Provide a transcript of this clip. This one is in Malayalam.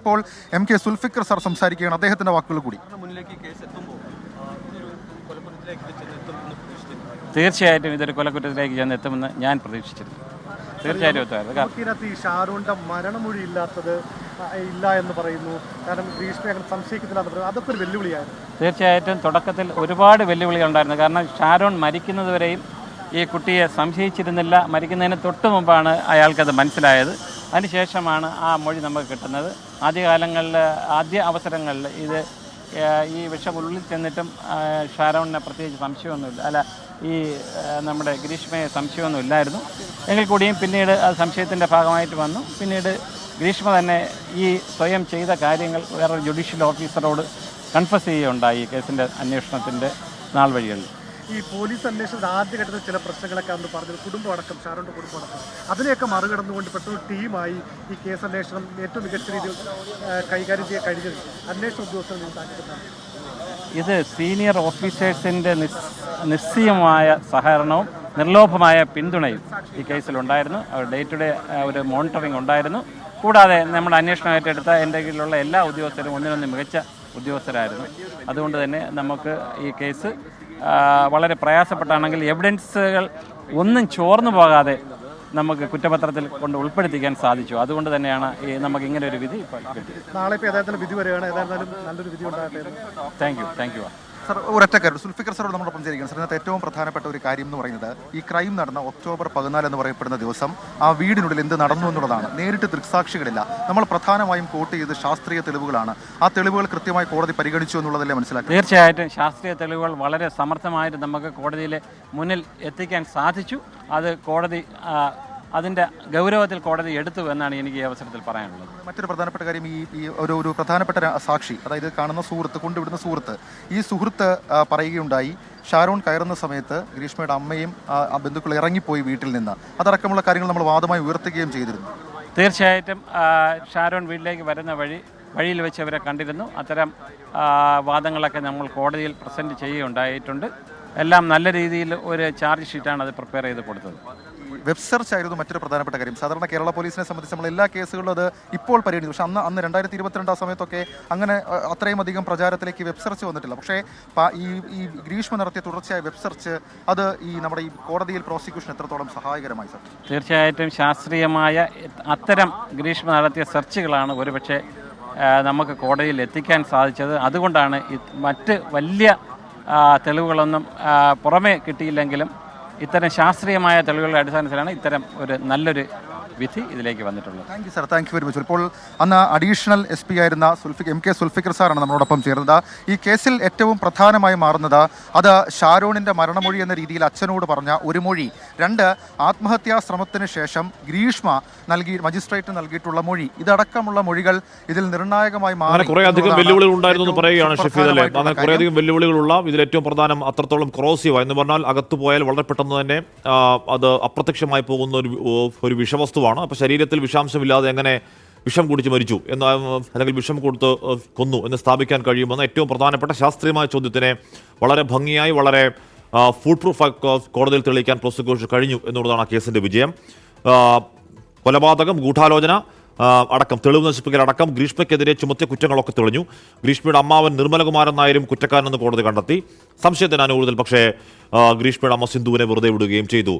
ഇപ്പോൾ എം കെ സുൽഫിക്കർ സാർ സംസാരിക്കുകയാണ് അദ്ദേഹത്തിന്റെ വാക്കുകൾ കൂടി. ചെന്നെത്തുമെന്ന് തീർച്ചയായിട്ടും ഇതൊരു കൊലക്കുറ്റത്തിലേക്ക് ചെന്ന് എത്തുമെന്ന് ഞാൻ പ്രതീക്ഷിച്ചിരുന്നു. തീർച്ചയായിട്ടും എത്തുമായിരുന്നു കാരണം നമുക്കിനകത്ത് ഈ ഷാരൂണിന്റെ മരണമൊഴി ഇല്ലാത്തത് ഇല്ല എന്ന് പറയുന്നു. കാരണം ഗ്രീഷ്മ അങ്ങനെ സംശയിക്കുന്നില്ല എന്ന് പറയുന്നു. അതൊക്കെ ഒരു വെല്ലുവിളിയായിരുന്നു. തീർച്ചയായിട്ടും തുടക്കത്തിൽ ഒരുപാട് വെല്ലുവിളികൾ ഉണ്ടായിരുന്നു. കാരണം ഷാരോൺ മരിക്കുന്നതുവരെയും ഈ കുട്ടിയെ സംശയിച്ചിരുന്നില്ല. മരിക്കുന്നതിന് തൊട്ട് മുമ്പാണ് അയാൾക്കത് മനസ്സിലായത്. അതിനുശേഷമാണ് ആ മൊഴി നമുക്ക് കിട്ടുന്നത്. ആദ്യകാലങ്ങളിൽ ആദ്യ അവസരങ്ങളിൽ ഇത് ഈ വിഷം ഉള്ളിൽ ചെന്നിട്ടും ഷാരോണിന് പ്രത്യേകിച്ച് സംശയമൊന്നുമില്ല. അല്ല ഈ നമ്മുടെ ഗ്രീഷ്മയെ സംശയമൊന്നും ഇല്ലായിരുന്നു എങ്കിൽ കൂടിയും പിന്നീട് അത് സംശയത്തിന്റെ ഭാഗമായിട്ട് വന്നു. പിന്നീട് ഗ്രീഷ്മ തന്നെ ഈ സ്വയം ചെയ്ത കാര്യങ്ങൾ വേറൊരു ജുഡീഷ്യൽ ഓഫീസറോട് കൺഫസ് ചെയ്യുകയുണ്ടായി ഈ കേസിന്റെ അന്വേഷണത്തിന്റെ നാൾ വഴികളിൽ. ഈ പോലീസ് അന്വേഷണത്തിൽ ആദ്യഘട്ടത്തിൽ ചില പ്രശ്നങ്ങളൊക്കെ അന്ന് പറഞ്ഞത് കുടുംബമടക്കം കുടുംബം അടക്കം അതിനെയൊക്കെ മറികടന്നുകൊണ്ട് പെട്ടെന്ന് ടീമായി ഈ കേസ് അന്വേഷണം ഏറ്റവും മികച്ച രീതിയിൽ കൈകാര്യം ചെയ്യാൻ കഴിഞ്ഞത് അന്വേഷണ ഉദ്യോഗസ്ഥർ ഇത് സീനിയർ ഓഫീസേഴ്സിന്റെ നിസ് നിസ്സീയമായ സഹകരണവും നിർലോഭമായ പിന്തുണയും ഈ കേസിലുണ്ടായിരുന്നു. ഡേ ടു ഡേ ഒരു മോണിറ്ററിംഗ് ഉണ്ടായിരുന്നു. കൂടാതെ നമ്മൾ അന്വേഷണം ഏറ്റെടുത്ത എന്റെ കീഴിലുള്ള എല്ലാ ഉദ്യോഗസ്ഥരും ഒന്നിനൊന്ന് മികച്ച ഉദ്യോഗസ്ഥരായിരുന്നു. അതുകൊണ്ട് തന്നെ നമുക്ക് ഈ കേസ് വളരെ പ്രയാസപ്പെട്ടാണെങ്കിൽ എവിഡൻസുകൾ ഒന്നും ചോർന്നു പോകാതെ നമുക്ക് കുറ്റപത്രത്തിൽ കൊണ്ട് ഉൾപ്പെടുത്തിക്കാൻ സാധിച്ചു. അതുകൊണ്ട് തന്നെയാണ് ഈ നമുക്ക് ഇങ്ങനെ ഒരു വിധി നാളെ ഇപ്പോൾ ഏതായാലും വിധി വരികയാണ്. ഏതായിരുന്നാലും നല്ലൊരു വിധി ഉണ്ടാകട്ടെ thank you thank you sir Sulfikar സാറോട് നമ്മളൊപ്പം ചേരിക്കണം സാർ ഇന്നത്തെ ഏറ്റവും പ്രധാനപ്പെട്ട ഒരു കാര്യം എന്ന് പറയുന്നത് ഈ ക്രൈം നടന്ന ഒക്ടോബർ പതിനാല് എന്ന് പറയപ്പെടുന്ന ദിവസം ആ വീടിനുള്ളിൽ എന്ത് നടന്നു എന്നുള്ളതാണ്. നേരിട്ട് ദൃക്സാക്ഷികളില്ല. നമ്മൾ പ്രധാനമായും കോട്ട് ചെയ്ത് ശാസ്ത്രീയ തെളിവുകളാണ്. ആ തെളിവുകൾ കൃത്യമായി കോടതി പരിഗണിച്ചു എന്നുള്ളതല്ലേ മനസ്സിലാക്കി തീർച്ചയായിട്ടും ശാസ്ത്രീയ തെളിവുകൾ വളരെ സമർത്ഥമായിട്ട് നമുക്ക് കോടതിയിലെ മുന്നിൽ എത്തിക്കാൻ സാധിച്ചു. അത് കോടതി അതിന്റെ ഗൗരവത്തിൽ കോടതി എടുത്തു എന്നാണ് എനിക്ക് ഈ അവസരത്തിൽ പറയാനുള്ളത്. മറ്റൊരു പ്രധാനപ്പെട്ട കാര്യം ഈ ഈ ഒരു ഒരു പ്രധാനപ്പെട്ട സാക്ഷി അതായത് കാണുന്ന സുഹൃത്ത് കൊണ്ടുവിടുന്ന സുഹൃത്ത് ഈ സുഹൃത്ത് പറയുകയുണ്ടായി ഷാരോൺ കയറുന്ന സമയത്ത് ഗ്രീഷ്മയുടെ അമ്മയും ബന്ധുക്കൾ ഇറങ്ങിപ്പോയി വീട്ടിൽ നിന്ന്. അതടക്കമുള്ള കാര്യങ്ങൾ നമ്മൾ വാദമായി ഉയർത്തുകയും ചെയ്തിരുന്നു. തീർച്ചയായിട്ടും ഷാരോൺ വീട്ടിലേക്ക് വരുന്ന വഴി വഴിയിൽ വെച്ച് അവരെ കണ്ടിരുന്നു. അത്തരം വാദങ്ങളൊക്കെ നമ്മൾ കോടതിയിൽ പ്രസന്റ് ചെയ്യുകയുണ്ടായിട്ടുണ്ട്. എല്ലാം നല്ല രീതിയിൽ ഒരു ചാർജ് ഷീറ്റാണ് അത് പ്രിപ്പയർ ചെയ്ത് കൊടുത്തത്. വെബ് സെർച്ച് ആയിരുന്നു മറ്റൊരു പ്രധാനപ്പെട്ട കാര്യം. സാധാരണ കേരള പോലീസിനെ സംബന്ധിച്ച് നമ്മൾ എല്ലാ കേസുകളും അത് ഇപ്പോൾ പരിഗണിച്ചു പക്ഷേ അന്ന് അന്ന് രണ്ടായിരത്തി ഇരുപത്തിരണ്ട് ആ സമയത്തൊക്കെ അങ്ങനെ അത്രയും അധികം പ്രചാരത്തിലേക്ക് വെബ് സെർച്ച് വന്നിട്ടില്ല. പക്ഷേ ഈ ഈ ഗ്രീഷ്മ നടത്തിയ തുടർച്ചയായ വെബ് സെർച്ച് അത് ഈ നമ്മുടെ ഈ കോടതിയിൽ പ്രോസിക്യൂഷൻ എത്രത്തോളം സഹായകരമായി സർ തീർച്ചയായിട്ടും ശാസ്ത്രീയമായ അത്തരം ഗ്രീഷ്മ നടത്തിയ സെർച്ചുകളാണ് ഒരുപക്ഷെ നമുക്ക് കോടതിയിൽ എത്തിക്കാൻ സാധിച്ചത്. അതുകൊണ്ടാണ് മറ്റ് വലിയ തെളിവുകളൊന്നും പുറമേ കിട്ടിയില്ലെങ്കിലും ഇത്തരം ശാസ്ത്രീയമായ തെളിവുകളുടെ അടിസ്ഥാനത്തിലാണ് ഇത്തരം ഒരു നല്ലൊരു വിധി ഇതിലേക്ക് വന്നിട്ടുള്ളത്. Thank you sir thank you very much ഇപ്പോൾ അന്ന് അഡീഷണൽ എസ് പി ആയിരുന്ന സുൽഫിക് എം കെ സുൽഫിക്കർ സാറാണ് നമ്മളോടൊപ്പം ചേർന്നത്. ഈ കേസിൽ ഏറ്റവും പ്രധാനമായി മാറുന്നത് അത് ഷാരോണിന്റെ മരണമൊഴി എന്ന രീതിയിൽ അച്ഛനോട് പറഞ്ഞ ഒരു മൊഴി. രണ്ട് ആത്മഹത്യാ ശ്രമത്തിന് ശേഷം ഗ്രീഷ്മ നൽകി മജിസ്ട്രേറ്റ് നൽകിയിട്ടുള്ള മൊഴി. ഇതടക്കമുള്ള മൊഴികൾ ഇതിൽ നിർണായകമായി മാറി കുറെ അധികം വെല്ലുവിളികൾ ഉണ്ടായിരുന്നു എന്ന് പറയുകയാണ് ഷഫീദ് അല്ലേ? അങ്ങനെ വെല്ലുവിളികളുള്ള ഇതിൽ ഏറ്റവും പ്രധാനം അത്രത്തോളം ക്രോസീവ എന്ന് പറഞ്ഞാൽ അകത്ത് പോയാൽ വളരെ പെട്ടെന്ന് തന്നെ അത് അപ്രത്യക്ഷമായി പോകുന്ന ഒരു ഒരു വിഷവസ്തുവാണ്. അപ്പോൾ ശരീരത്തിൽ വിഷാംശമില്ലാതെ എങ്ങനെ വിഷം കുടിച്ച് മരിച്ചു എന്ന് അല്ലെങ്കിൽ വിഷം കൊടുത്ത് കൊന്നു എന്ന് സ്ഥാപിക്കാൻ കഴിയുമെന്ന ഏറ്റവും പ്രധാനപ്പെട്ട ശാസ്ത്രീയമായ ചോദ്യത്തിനെ വളരെ ഭംഗിയായി വളരെ ഫുഡ് പ്രൂഫ് കോടതിയിൽ തെളിയിക്കാൻ പ്രോസിക്യൂഷൻ കഴിഞ്ഞു എന്നുള്ളതാണ് ആ കേസിന്റെ വിജയം. കൊലപാതകം ഗൂഢാലോചന അടക്കം തെളിവ് നശിപ്പിക്കൽ അടക്കം ഗ്രീഷ്മയ്ക്കെതിരെ ചുമത്തിയ കുറ്റങ്ങളൊക്കെ തെളിഞ്ഞു. ഗ്രീഷ്മയുടെ അമ്മാവൻ നിർമ്മലകുമാരൻ നായരും കുറ്റക്കാരനെന്ന് കോടതി കണ്ടെത്തി. സംശയത്തിന് അനുകൂലത്തിൽ പക്ഷേ ഗ്രീഷ്മയുടെ അമ്മ സിന്ധുവിനെ വെറുതെ വിടുകയും ചെയ്തു.